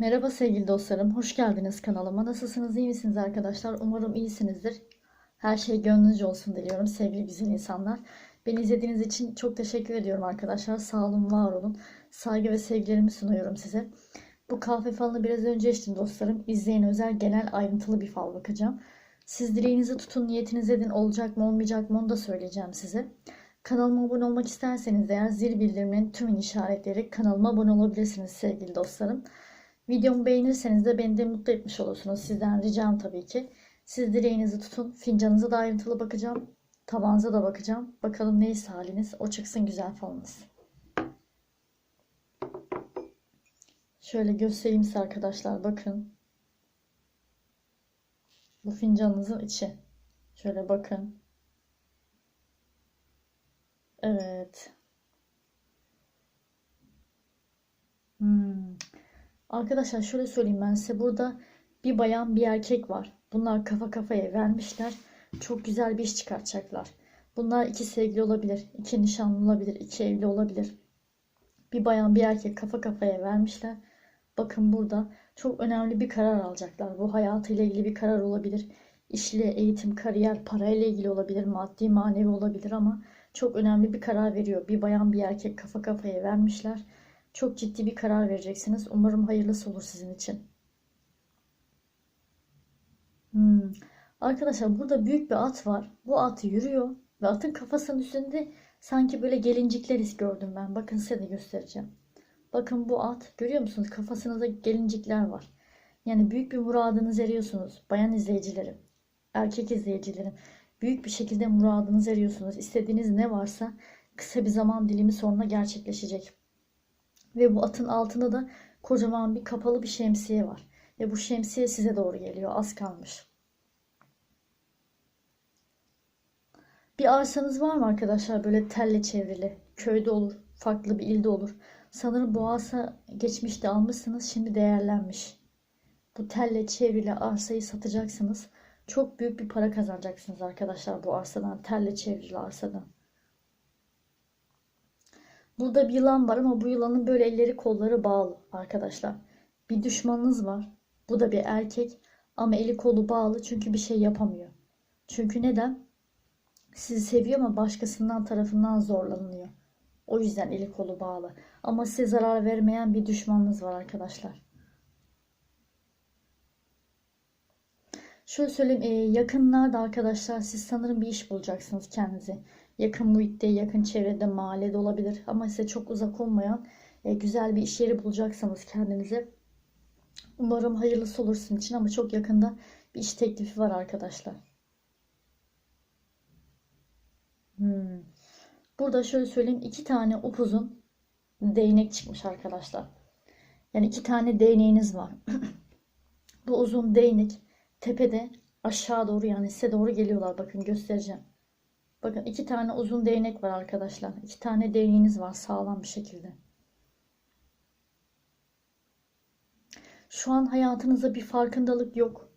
Merhaba sevgili dostlarım, hoş geldiniz kanalıma. Nasılsınız, iyi misiniz arkadaşlar? Umarım iyisinizdir. Her şey gönlünüzce olsun diliyorum sevgili güzel insanlar. Beni izlediğiniz için çok teşekkür ediyorum arkadaşlar. Sağ olun, var olun. Saygı ve sevgilerimi sunuyorum size. Bu kahve falını biraz önce içtim dostlarım. İzleyin özel genel ayrıntılı bir fal bakacağım. Siz dileğinizi tutun, niyetiniz edin. Olacak mı olmayacak mı onu da söyleyeceğim size. Kanalıma abone olmak isterseniz eğer zil bildirimlerini tümünü işaretleyerek kanalıma abone olabilirsiniz sevgili dostlarım. Videomu beğenirseniz de beni de mutlu etmiş olursunuz. Sizden ricam tabii ki. Siz dileğinizi tutun. Fincanınıza da ayrıntılı bakacağım. Tabağınıza da bakacağım. Bakalım neyse haliniz. O çıksın güzel falınız. Şöyle göstereyim size arkadaşlar. Bakın. Bu fincanınızın içi. Şöyle bakın. Evet. Hmm. Arkadaşlar şöyle söyleyeyim ben size. Burada bir bayan bir erkek var. Bunlar kafa kafaya vermişler. Çok güzel bir iş çıkartacaklar. Bunlar iki sevgili olabilir. iki nişanlı olabilir. iki evli olabilir. Bir bayan bir erkek kafa kafaya vermişler. Bakın burada çok önemli bir karar alacaklar. Bu hayatıyla ilgili bir karar olabilir. İşle, eğitim, kariyer, parayla ilgili olabilir. Maddi, manevi olabilir ama çok önemli bir karar veriyor. Bir bayan bir erkek kafa kafaya vermişler. Çok ciddi bir karar vereceksiniz. Umarım hayırlısı olur sizin için. Hmm. Arkadaşlar burada büyük bir at var. Bu at yürüyor ve atın kafasının üstünde sanki böyle gelincikler gördüm ben. Bakın size de göstereceğim. Bakın bu at görüyor musunuz? Kafasında gelincikler var. Yani büyük bir muradınızı eriyorsunuz. Bayan izleyicilerim, erkek izleyicilerim. Büyük bir şekilde muradınızı eriyorsunuz. İstediğiniz ne varsa kısa bir zaman dilimi sonra gerçekleşecek. Ve bu atın altında da kocaman bir kapalı bir şemsiye var. Ve bu şemsiye size doğru geliyor. Az kalmış. Bir arsanız var mı arkadaşlar böyle telle çevrili? Köyde olur, farklı bir ilde olur. Sanırım bu arsa geçmişte almışsınız, şimdi değerlenmiş. Bu telle çevrili arsayı satacaksınız. Çok büyük bir para kazanacaksınız arkadaşlar bu arsadan, telle çevrili arsadan. Burada bir yılan var ama bu yılanın böyle elleri kolları bağlı arkadaşlar. Bir düşmanınız var. Bu da bir erkek ama eli kolu bağlı çünkü bir şey yapamıyor. Çünkü neden? Sizi seviyor ama başkasından tarafından zorlanıyor. O yüzden eli kolu bağlı. Ama size zarar vermeyen bir düşmanınız var arkadaşlar. Şöyle söyleyeyim, e, yakınlarda arkadaşlar siz sanırım bir iş bulacaksınız kendinize. Yakın muhitte, yakın çevrede, mahallede olabilir. Ama size çok uzak olmayan e, güzel bir iş yeri bulacaksanız kendinize. Umarım hayırlısı olur sizin için ama çok yakında bir iş teklifi var arkadaşlar. Hmm. Burada şöyle söyleyeyim iki tane upuzun değnek çıkmış arkadaşlar. Yani iki tane değneğiniz var. Bu uzun değnek tepede aşağı doğru yani size doğru geliyorlar. Bakın göstereceğim. Bakın iki tane uzun değnek var arkadaşlar. İki tane değneğiniz var sağlam bir şekilde. Şu an hayatınızda bir farkındalık yok.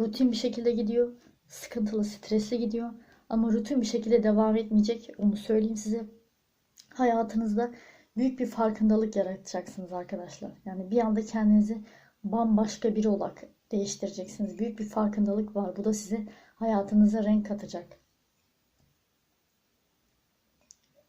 Rutin bir şekilde gidiyor. Sıkıntılı, stresli gidiyor. Ama rutin bir şekilde devam etmeyecek. Onu söyleyeyim size. Hayatınızda büyük bir farkındalık yaratacaksınız arkadaşlar. Yani bir anda kendinizi bambaşka biri olarak değiştireceksiniz. Büyük bir farkındalık var. Bu da size hayatınıza renk katacak.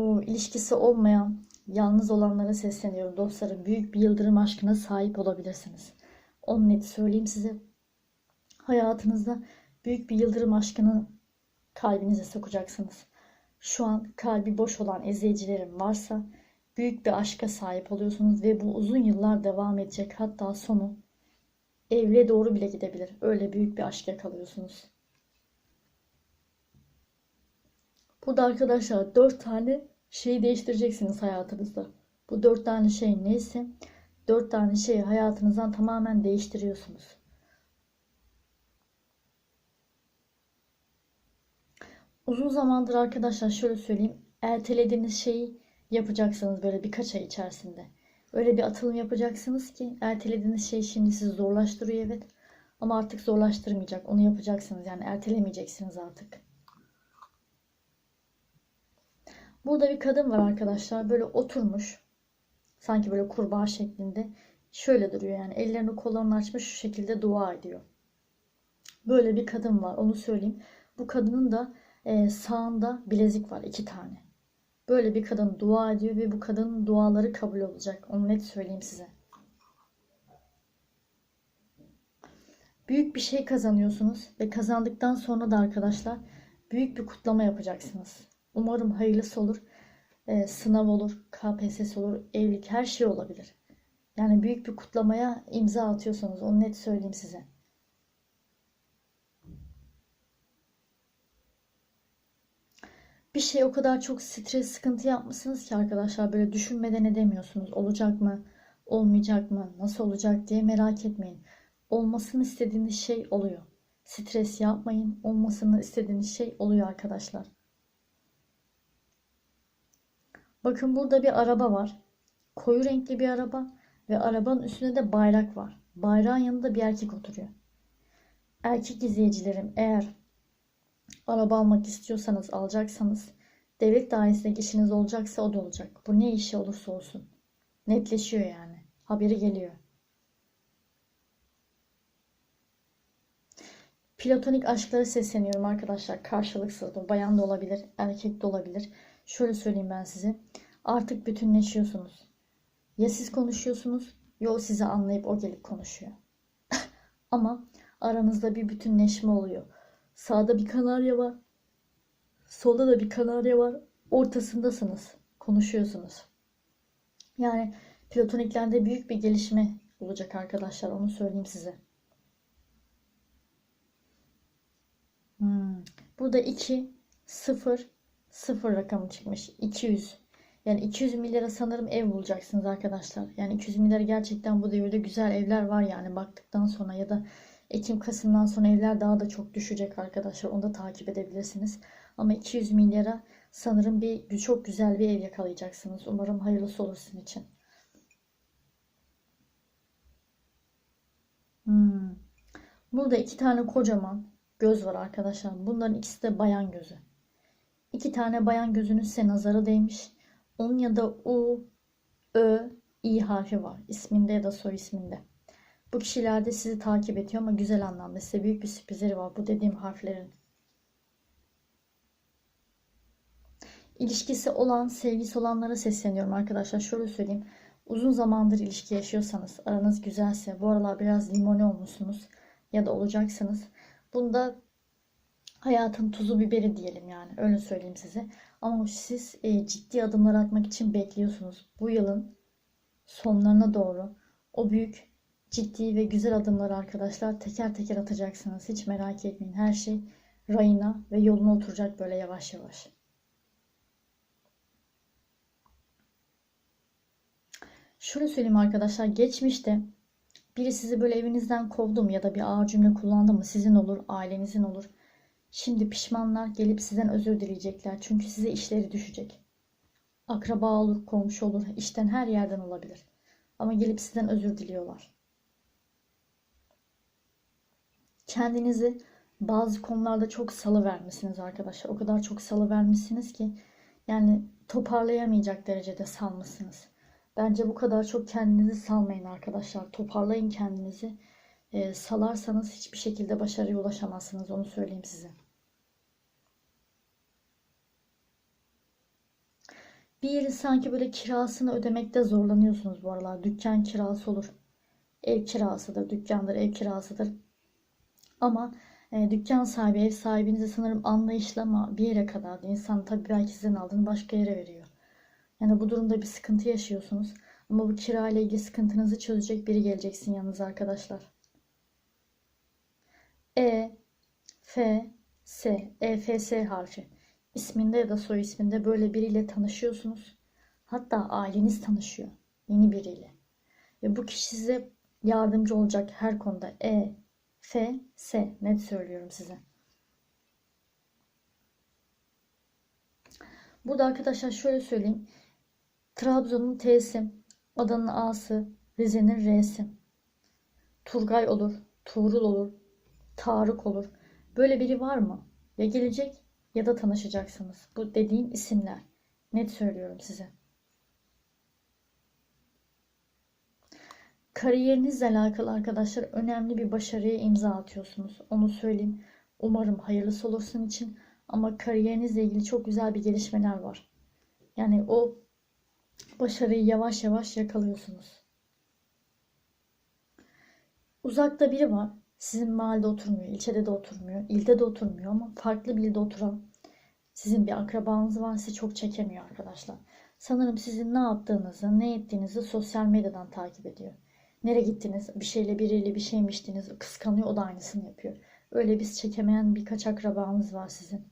O ilişkisi olmayan, yalnız olanlara sesleniyorum dostlarım. Büyük bir yıldırım aşkına sahip olabilirsiniz. Onu net söyleyeyim size. Hayatınızda büyük bir yıldırım aşkını kalbinize sokacaksınız. Şu an kalbi boş olan izleyicilerim varsa büyük bir aşka sahip oluyorsunuz ve bu uzun yıllar devam edecek. Hatta sonu evle doğru bile gidebilir. Öyle büyük bir aşk yakalıyorsunuz. Burada arkadaşlar 4 tane şeyi değiştireceksiniz hayatınızda. Bu 4 tane şey neyse 4 tane şeyi hayatınızdan tamamen değiştiriyorsunuz. Uzun zamandır arkadaşlar şöyle söyleyeyim. Ertelediğiniz şeyi yapacaksınız böyle birkaç ay içerisinde. Öyle bir atılım yapacaksınız ki ertelediğiniz şey şimdi sizi zorlaştırıyor evet. Ama artık zorlaştırmayacak. Onu yapacaksınız yani ertelemeyeceksiniz artık. Burada bir kadın var arkadaşlar. Böyle oturmuş. Sanki böyle kurbağa şeklinde. Şöyle duruyor yani ellerini kollarını açmış şu şekilde dua ediyor. Böyle bir kadın var onu söyleyeyim. Bu kadının da e, sağında bilezik var iki tane. Böyle bir kadın dua ediyor ve bu kadının duaları kabul olacak. Onu net söyleyeyim size. Büyük bir şey kazanıyorsunuz ve kazandıktan sonra da arkadaşlar büyük bir kutlama yapacaksınız. Umarım hayırlısı olur. Ee, sınav olur, KPSS olur, evlilik her şey olabilir. Yani büyük bir kutlamaya imza atıyorsunuz. Onu net söyleyeyim size. Bir şey o kadar çok stres, sıkıntı yapmışsınız ki arkadaşlar böyle düşünmeden edemiyorsunuz. Olacak mı, olmayacak mı, nasıl olacak diye merak etmeyin. Olmasını istediğiniz şey oluyor. Stres yapmayın. Olmasını istediğiniz şey oluyor arkadaşlar. Bakın burada bir araba var. Koyu renkli bir araba ve arabanın üstünde de bayrak var. Bayrağın yanında bir erkek oturuyor. Erkek izleyicilerim eğer araba almak istiyorsanız alacaksanız devlet dairesinde işiniz olacaksa o da olacak. Bu ne işi olursa olsun. Netleşiyor yani. Haberi geliyor. Platonik aşklara sesleniyorum arkadaşlar. Karşılıksız bu. Bayan da olabilir, erkek de olabilir. Şöyle söyleyeyim ben size. Artık bütünleşiyorsunuz. Ya siz konuşuyorsunuz ya o sizi anlayıp o gelip konuşuyor. Ama aranızda bir bütünleşme oluyor. Sağda bir kanarya var. Solda da bir kanarya var. Ortasındasınız. Konuşuyorsunuz. Yani platoniklerde büyük bir gelişme olacak arkadaşlar. Onu söyleyeyim size. Hmm. Burada 2, 0, 0 rakamı çıkmış. 200. Yani 200 milyara sanırım ev bulacaksınız arkadaşlar. Yani 200 milyara gerçekten bu devirde güzel evler var yani baktıktan sonra ya da Ekim Kasım'dan sonra evler daha da çok düşecek arkadaşlar. Onu da takip edebilirsiniz. Ama 200 milyara sanırım bir çok güzel bir ev yakalayacaksınız. Umarım hayırlısı olur sizin için. Hmm. Burada iki tane kocaman göz var arkadaşlar. Bunların ikisi de bayan gözü. İki tane bayan gözünün size nazarı değmiş. Onun ya da U, Ö, İ harfi var. isminde ya da soy isminde. Bu kişiler de sizi takip ediyor ama güzel anlamda. Size büyük bir sürprizleri var bu dediğim harflerin. İlişkisi olan, sevgisi olanlara sesleniyorum arkadaşlar. Şöyle söyleyeyim. Uzun zamandır ilişki yaşıyorsanız, aranız güzelse, bu aralar biraz limoni olmuşsunuz ya da olacaksınız. Bunda hayatın tuzu biberi diyelim yani. Öyle söyleyeyim size. Ama siz e, ciddi adımlar atmak için bekliyorsunuz. Bu yılın sonlarına doğru o büyük ciddi ve güzel adımları arkadaşlar teker teker atacaksınız. Hiç merak etmeyin. Her şey rayına ve yoluna oturacak böyle yavaş yavaş. Şunu söyleyeyim arkadaşlar. Geçmişte biri sizi böyle evinizden kovdu mu ya da bir ağır cümle kullandı mı sizin olur, ailenizin olur. Şimdi pişmanlar gelip sizden özür dileyecekler. Çünkü size işleri düşecek. Akraba olur, komşu olur, işten her yerden olabilir. Ama gelip sizden özür diliyorlar. Kendinizi bazı konularda çok salı vermişsiniz arkadaşlar. O kadar çok salı vermişsiniz ki yani toparlayamayacak derecede salmışsınız. Bence bu kadar çok kendinizi salmayın arkadaşlar. Toparlayın kendinizi. E, salarsanız hiçbir şekilde başarıya ulaşamazsınız. Onu söyleyeyim size. Bir yerin sanki böyle kirasını ödemekte zorlanıyorsunuz bu aralar. Dükkan kirası olur. Ev kirasıdır, dükkandır, ev kirasıdır. Ama e, dükkan sahibi, ev sahibinize sanırım anlayışla ama bir yere kadar insan tabii belki sizden aldığını başka yere veriyor. Yani bu durumda bir sıkıntı yaşıyorsunuz. Ama bu kira ile ilgili sıkıntınızı çözecek biri geleceksin yanınıza arkadaşlar. E, F, S, E, F, S harfi. İsminde ya da soy isminde böyle biriyle tanışıyorsunuz. Hatta aileniz tanışıyor yeni biriyle. Ve bu kişi size yardımcı olacak her konuda. E, F, S net söylüyorum size. Burada arkadaşlar şöyle söyleyeyim. Trabzon'un T'si, Adanın A'sı, Rize'nin R'si. Turgay olur, Tuğrul olur, Tarık olur. Böyle biri var mı? Ya gelecek ya da tanışacaksınız. Bu dediğim isimler. Net söylüyorum size. Kariyerinizle alakalı arkadaşlar önemli bir başarıya imza atıyorsunuz. Onu söyleyeyim. Umarım hayırlısı olur sizin için. Ama kariyerinizle ilgili çok güzel bir gelişmeler var. Yani o başarıyı yavaş yavaş yakalıyorsunuz. Uzakta biri var. Sizin mahallede oturmuyor, ilçede de oturmuyor, ilde de oturmuyor ama farklı bir ilde oturan sizin bir akrabanız var sizi çok çekemiyor arkadaşlar. Sanırım sizin ne yaptığınızı, ne ettiğinizi sosyal medyadan takip ediyor. Nereye gittiniz, bir şeyle biriyle bir şey mi içtiniz, kıskanıyor o da aynısını yapıyor. Öyle biz çekemeyen birkaç akrabanız var sizin.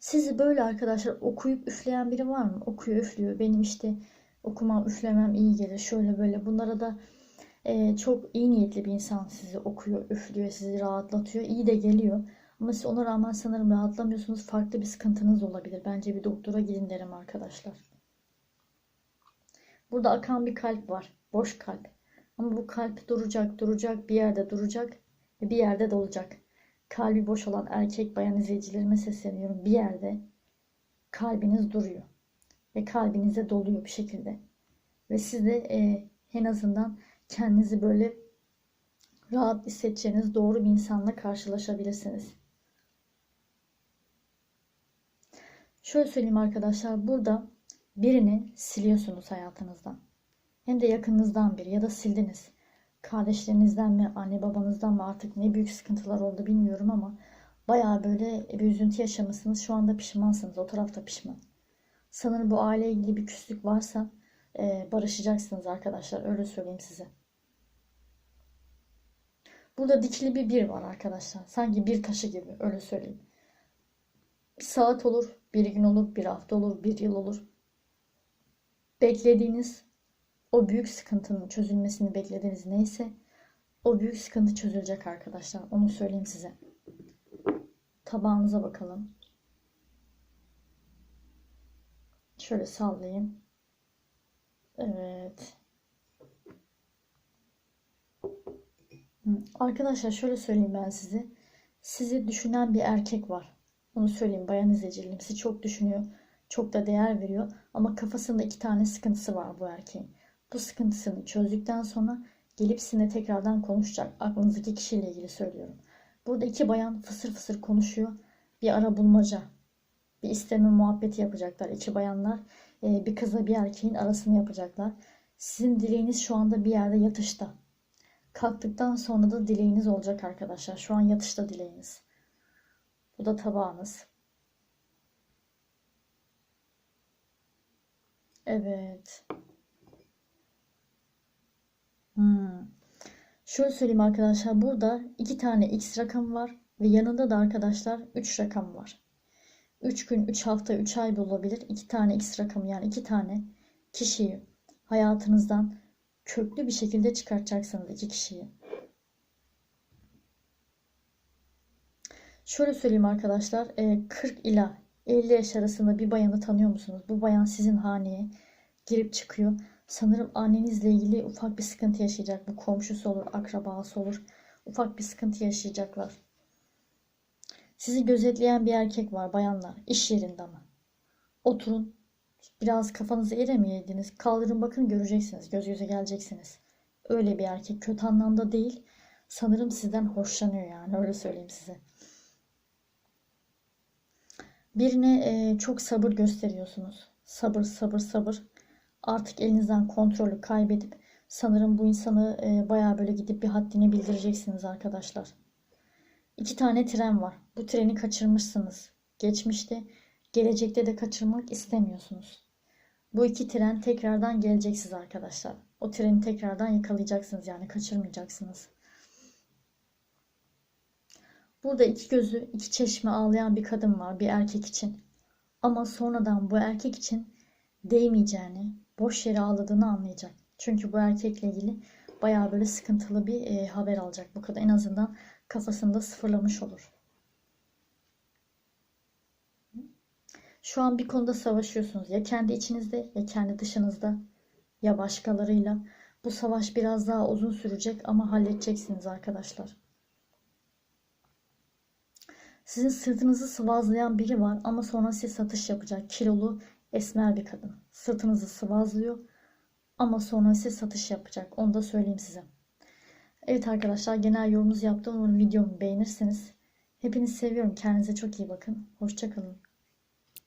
Sizi böyle arkadaşlar okuyup üfleyen biri var mı? Okuyor üflüyor. Benim işte okumam üflemem iyi gelir. Şöyle böyle. Bunlara da e, çok iyi niyetli bir insan sizi okuyor, üflüyor, sizi rahatlatıyor. İyi de geliyor. Ama siz ona rağmen sanırım rahatlamıyorsunuz. Farklı bir sıkıntınız olabilir. Bence bir doktora gidin derim arkadaşlar. Burada akan bir kalp var. Boş kalp. Ama bu kalp duracak, duracak, bir yerde duracak ve bir yerde dolacak. Kalbi boş olan erkek bayan izleyicilerime sesleniyorum. Bir yerde kalbiniz duruyor. Ve kalbinize doluyor bir şekilde. Ve siz de e, en azından kendinizi böyle rahat hissedeceğiniz doğru bir insanla karşılaşabilirsiniz. Şöyle söyleyeyim arkadaşlar. Burada birini siliyorsunuz hayatınızdan. Hem de yakınınızdan biri ya da sildiniz. Kardeşlerinizden mi, anne babanızdan mı artık ne büyük sıkıntılar oldu bilmiyorum ama bayağı böyle bir üzüntü yaşamışsınız. Şu anda pişmansınız. O tarafta pişman. Sanırım bu aile ilgili bir küslük varsa e, barışacaksınız arkadaşlar. Öyle söyleyeyim size. Burada dikili bir bir var arkadaşlar. Sanki bir taşı gibi öyle söyleyeyim. Bir saat olur, bir gün olur, bir hafta olur, bir yıl olur. Beklediğiniz o büyük sıkıntının çözülmesini beklediğiniz neyse o büyük sıkıntı çözülecek arkadaşlar. Onu söyleyeyim size. Tabağınıza bakalım. Şöyle sallayayım. Evet. Arkadaşlar şöyle söyleyeyim ben size. Sizi düşünen bir erkek var. Onu söyleyeyim bayan izleyicilerim. Sizi çok düşünüyor. Çok da değer veriyor. Ama kafasında iki tane sıkıntısı var bu erkeğin. Bu sıkıntısını çözdükten sonra gelip sizinle tekrardan konuşacak. Aklınızdaki kişiyle ilgili söylüyorum. Burada iki bayan fısır fısır konuşuyor. Bir ara bulmaca. Bir isteme muhabbeti yapacaklar. İki bayanlar e, bir kızla bir erkeğin arasını yapacaklar. Sizin dileğiniz şu anda bir yerde yatışta. Kalktıktan sonra da dileğiniz olacak arkadaşlar. Şu an yatışta dileğiniz. Bu da tabağınız. Evet. Hmm. Şöyle söyleyeyim arkadaşlar. Burada iki tane x rakamı var. Ve yanında da arkadaşlar 3 rakam var. 3 gün, 3 hafta, 3 ay olabilir. 2 tane x rakamı yani 2 tane kişiyi hayatınızdan köklü bir şekilde çıkartacaksınız iki kişiyi. Şöyle söyleyeyim arkadaşlar. 40 ila 50 yaş arasında bir bayanı tanıyor musunuz? Bu bayan sizin haneye girip çıkıyor. Sanırım annenizle ilgili ufak bir sıkıntı yaşayacak. Bu komşusu olur, akrabası olur. Ufak bir sıkıntı yaşayacaklar. Sizi gözetleyen bir erkek var bayanlar. iş yerinde ama. Oturun. Biraz kafanızı eremeyeydiniz. Kaldırın bakın göreceksiniz. Göz göze geleceksiniz. Öyle bir erkek. Kötü anlamda değil. Sanırım sizden hoşlanıyor yani. Öyle söyleyeyim size. Birine e, çok sabır gösteriyorsunuz. Sabır, sabır, sabır. Artık elinizden kontrolü kaybedip sanırım bu insanı e, bayağı böyle gidip bir haddini bildireceksiniz arkadaşlar. İki tane tren var. Bu treni kaçırmışsınız. Geçmişte, gelecekte de kaçırmak istemiyorsunuz. Bu iki tren tekrardan gelecek size arkadaşlar. O treni tekrardan yakalayacaksınız yani kaçırmayacaksınız. Burada iki gözü, iki çeşme ağlayan bir kadın var bir erkek için. Ama sonradan bu erkek için değmeyeceğini, boş yere ağladığını anlayacak. Çünkü bu erkekle ilgili bayağı böyle sıkıntılı bir e, haber alacak bu kadın. En azından kafasında sıfırlamış olur. Şu an bir konuda savaşıyorsunuz. Ya kendi içinizde ya kendi dışınızda ya başkalarıyla. Bu savaş biraz daha uzun sürecek ama halledeceksiniz arkadaşlar. Sizin sırtınızı sıvazlayan biri var ama sonra size satış yapacak. Kilolu Esmer bir kadın. Sırtınızı sıvazlıyor. Ama sonra size satış yapacak. Onu da söyleyeyim size. Evet arkadaşlar genel yorumunuzu yaptım. Umarım videomu beğenirseniz. Hepinizi seviyorum. Kendinize çok iyi bakın. Hoşçakalın.